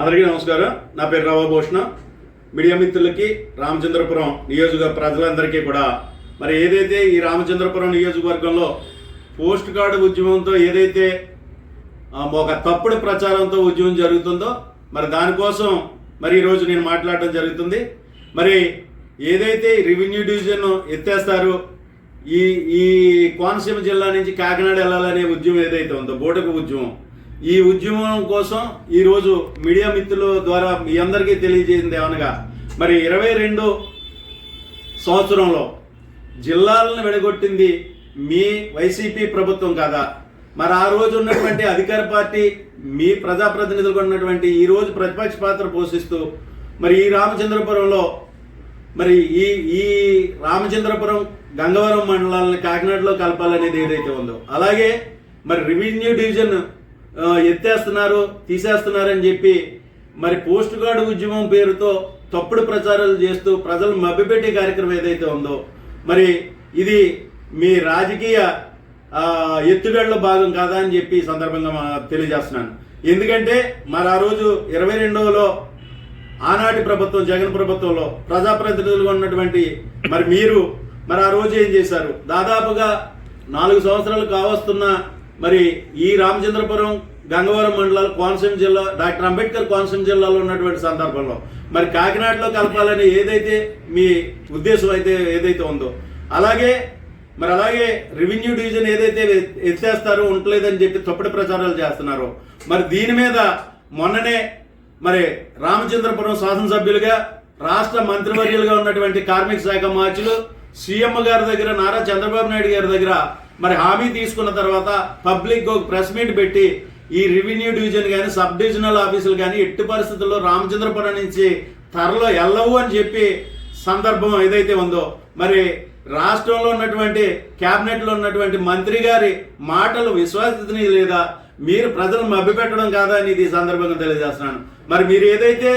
అందరికీ నమస్కారం. నా పేరు రామభూషణ మీడియా మిత్రులకి రామచంద్రపురం నియోజక ప్రజలందరికీ కూడా మరి ఏదైతే ఈ రామచంద్రపురం నియోజకవర్గంలో పోస్ట్ కార్డు ఉద్యమంతో ఏదైతే ఒక తప్పుడు ప్రచారంతో ఉద్యమం జరుగుతుందో మరి దానికోసం మరి ఈరోజు నేను మాట్లాడడం జరుగుతుంది. మరి ఏదైతే రెవెన్యూ డివిజన్ ఎత్తేస్తారు ఈ ఈ కోనసీమ జిల్లా నుంచి కాకినాడ వెళ్ళాలనే ఉద్యమం ఏదైతే ఉందో బోటకు ఉద్యమం ఈ ఉద్యమం కోసం ఈరోజు మీడియా మిత్రుల ద్వారా మీ అందరికీ తెలియజేసింది ఏమనగా మరి ఇరవై రెండు సంవత్సరంలో జిల్లాలను విడగొట్టింది మీ వైసీపీ ప్రభుత్వం కాదా? మరి ఆ రోజు ఉన్నటువంటి అధికార పార్టీ మీ ప్రజాప్రతినిధులకు ఉన్నటువంటి ఈ రోజు ప్రతిపక్ష పాత్ర పోషిస్తూ మరి ఈ రామచంద్రపురంలో మరి ఈ ఈ రామచంద్రపురం గంగవరం మండలాలను కాకినాడలో కలపాలనేది ఏదైతే ఉందో అలాగే మరి రెవెన్యూ డివిజన్ ఎత్తేస్తున్నారు తీసేస్తున్నారని చెప్పి మరి పోస్ట్ గార్డు ఉద్యమం పేరుతో తప్పుడు ప్రచారాలు చేస్తూ ప్రజలు మభ్యపెట్టే కార్యక్రమం ఏదైతే ఉందో మరి ఇది మీ రాజకీయ ఎత్తుగడలో భాగం కాదా అని చెప్పి సందర్భంగా తెలియజేస్తున్నాను. ఎందుకంటే మరి ఆ రోజు ఇరవై రెండవలో ఆనాటి ప్రభుత్వం జగన్ ప్రభుత్వంలో ప్రజాప్రతినిధులుగా ఉన్నటువంటి మరి మీరు మరి ఆ రోజు ఏం చేశారు? దాదాపుగా నాలుగు సంవత్సరాలు కావస్తున్న మరి ఈ రామచంద్రపురం గంగవరం మండలాలు కోనసీమ జిల్లా డాక్టర్ అంబేద్కర్ కోనసీమ జిల్లాలో ఉన్నటువంటి సందర్భంలో. మరి కాకినాడలో కలపాలని ఏదైతే మీ ఉద్దేశం అయితే ఏదైతే ఉందో అలాగే మరి అలాగే రెవెన్యూ డివిజన్ ఏదైతే ఎత్తేస్తారో ఉండలేదని చెప్పి తప్పుడు ప్రచారాలు చేస్తున్నారో మరి దీని మీద మొన్ననే మరి రామచంద్రపురం శాసనసభ్యులుగా రాష్ట్ర మంత్రివర్యులుగా ఉన్నటువంటి కార్మిక శాఖ మార్చులు సీఎం గారి దగ్గర నారా చంద్రబాబు నాయుడు గారి దగ్గర మరి హామీ తీసుకున్న తర్వాత పబ్లిక్ ఒక ప్రెస్ మీట్ పెట్టి ఈ రెవెన్యూ డివిజన్ కానీ సబ్ డివిజనల్ ఆఫీసులు కానీ ఎట్టి పరిస్థితుల్లో రామచంద్రపురం నుంచి త్వరలో వెళ్ళవు అని చెప్పి సందర్భం ఏదైతే ఉందో మరి రాష్ట్రంలో ఉన్నటువంటి క్యాబినెట్లో ఉన్నటువంటి మంత్రి గారి మాటలు విశ్వాసితని లేదా మీరు ప్రజలను మభ్యపెట్టడం కాదా అని ఇది ఈ సందర్భంగా తెలియజేస్తున్నాను. మరి మీరు ఏదైతే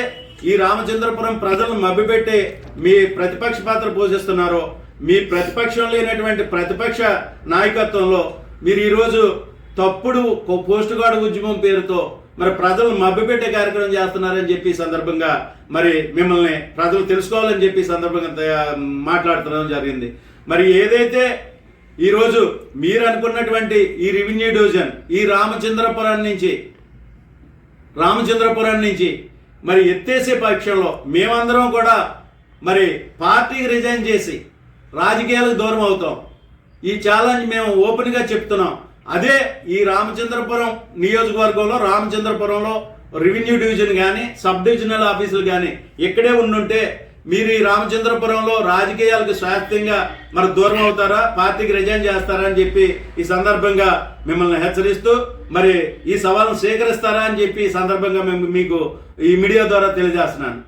ఈ రామచంద్రపురం ప్రజలను మభ్యపెట్టి మీ ప్రతిపక్ష పాత్ర పోషిస్తున్నారో మీ ప్రతిపక్షం లేనటువంటి ప్రతిపక్ష నాయకత్వంలో మీరు ఈరోజు తప్పుడు కో- పోస్ట్ గార్డు ఉద్యమం పేరుతో మరి ప్రజలు మభ్యపెట్టే కార్యక్రమం చేస్తున్నారని చెప్పి సందర్భంగా మరి మిమ్మల్ని ప్రజలు తెలుసుకోవాలని చెప్పి సందర్భంగా మాట్లాడుతున్నాం జరిగింది. మరి ఏదైతే ఈరోజు మీరు అనుకున్నటువంటి ఈ రెవెన్యూ డివిజన్ ఈ రామచంద్రపురం నుంచి రామచంద్రపురం నుంచి మరి ఎత్తేసే పక్షంలో మేమందరం కూడా మరి పార్టీకి రిజైన్ చేసి రాజకీయాలకు దూరం అవుతాం. ఈ ఛాలెంజ్ మేము ఓపెన్గా చెప్తున్నాం. అదే ఈ రామచంద్రపురం నియోజకవర్గంలో రామచంద్రపురంలో రెవెన్యూ డివిజన్ కానీ సబ్ డివిజనల్ ఆఫీసులు కానీ ఇక్కడే ఉండుంటే మీరు ఈ రామచంద్రపురంలో రాజకీయాలకు స్వాస్థ్యంగా మరి దూరం అవుతారా పార్టీకి రిజైన్ చేస్తారా అని చెప్పి ఈ సందర్భంగా మిమ్మల్ని హెచ్చరిస్తూ మరి ఈ సవాల్ను స్వీకరిస్తారా అని చెప్పి ఈ సందర్భంగా మేము మీకు ఈ మీడియా ద్వారా తెలియజేస్తున్నాను.